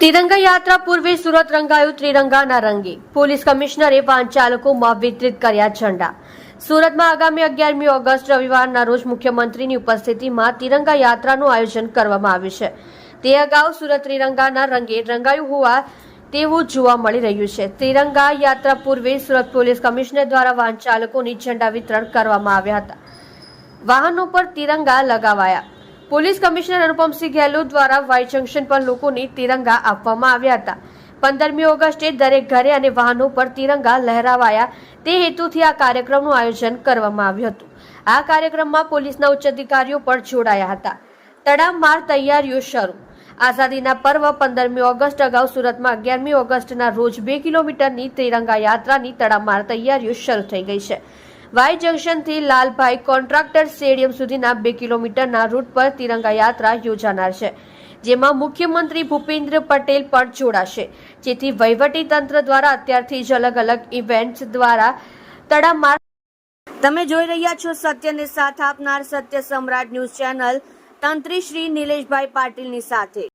તિરંગા યાત્રા પૂર્વે સુરત રંગાયું ત્રિરંગાના રંગે. પોલીસ કમિશનરે વાહન ચાલકોમાં વિતરિત કર્યા ઝંડા. સુરતમાં આગામી અગિયારમી ઓગસ્ટ રવિવારના રોજ મુખ્યમંત્રીની ઉપસ્થિતિમાં તિરંગા યાત્રાનું આયોજન કરવામાં આવ્યું છે. તે અગાઉ સુરત ત્રિરંગાના રંગે રંગાયું હોવા તેવું જોવા મળી રહ્યું છે. તિરંગા યાત્રા પૂર્વે સુરત પોલીસ કમિશનર દ્વારા વાહન ચાલકોની ઝંડા વિતરણ કરવામાં આવ્યા હતા. વાહનો પર તિરંગા લગાવાયા. પોલીસ કમિશનર અનુપમસિંહ ગેહલોત દ્વારા વાઈ જંકશન પર લોકોને તિરંગા આપવામાં આવ્યા હતા. પંદરમી ઓગસ્ટે દરેક ઘરે અને વાહનો પર તિરંગા લહેરાવાયા. તે હેતુથી આ કાર્યક્રમનું આયોજન કરવામાં આવ્યું હતું. આ કાર્યક્રમમાં પોલીસના ઉચ્ચ અધિકારીઓ પણ જોડાયા હતા. તડામાર તૈયારીઓ શરૂ. આઝાદીના પર્વ પંદરમી ઓગસ્ટ અગાઉ સુરતમાં અગિયારમી ઓગસ્ટના રોજ બે કિલોમીટરની તિરંગા યાત્રાની તડામાર તૈયારીઓ શરૂ થઈ ગઈ છે. વાય જંકશનથી લાલભાઈ કોન્ટ્રાક્ટર સ્ટેડિયમ સુધીના બે કિલોમીટરના રૂટ પર તિરંગા યાત્રા યોજાનાર છે, જેમાં મુખ્યમંત્રી ભૂપેન્દ્ર પટેલ પણ જોડાશે. જેથી વહીવટી તંત્ર દ્વારા અત્યારથી જ અલગ અલગ ઇવેન્ટ્સ દ્વારા તડામાર તમે જોઈ રહ્યા છો સત્યને સાથ આપનાર સત્ય સમ્રાટ ન્યૂઝ ચેનલ તંત્રી શ્રી નિલેશભાઈ પાટીલની સાથે.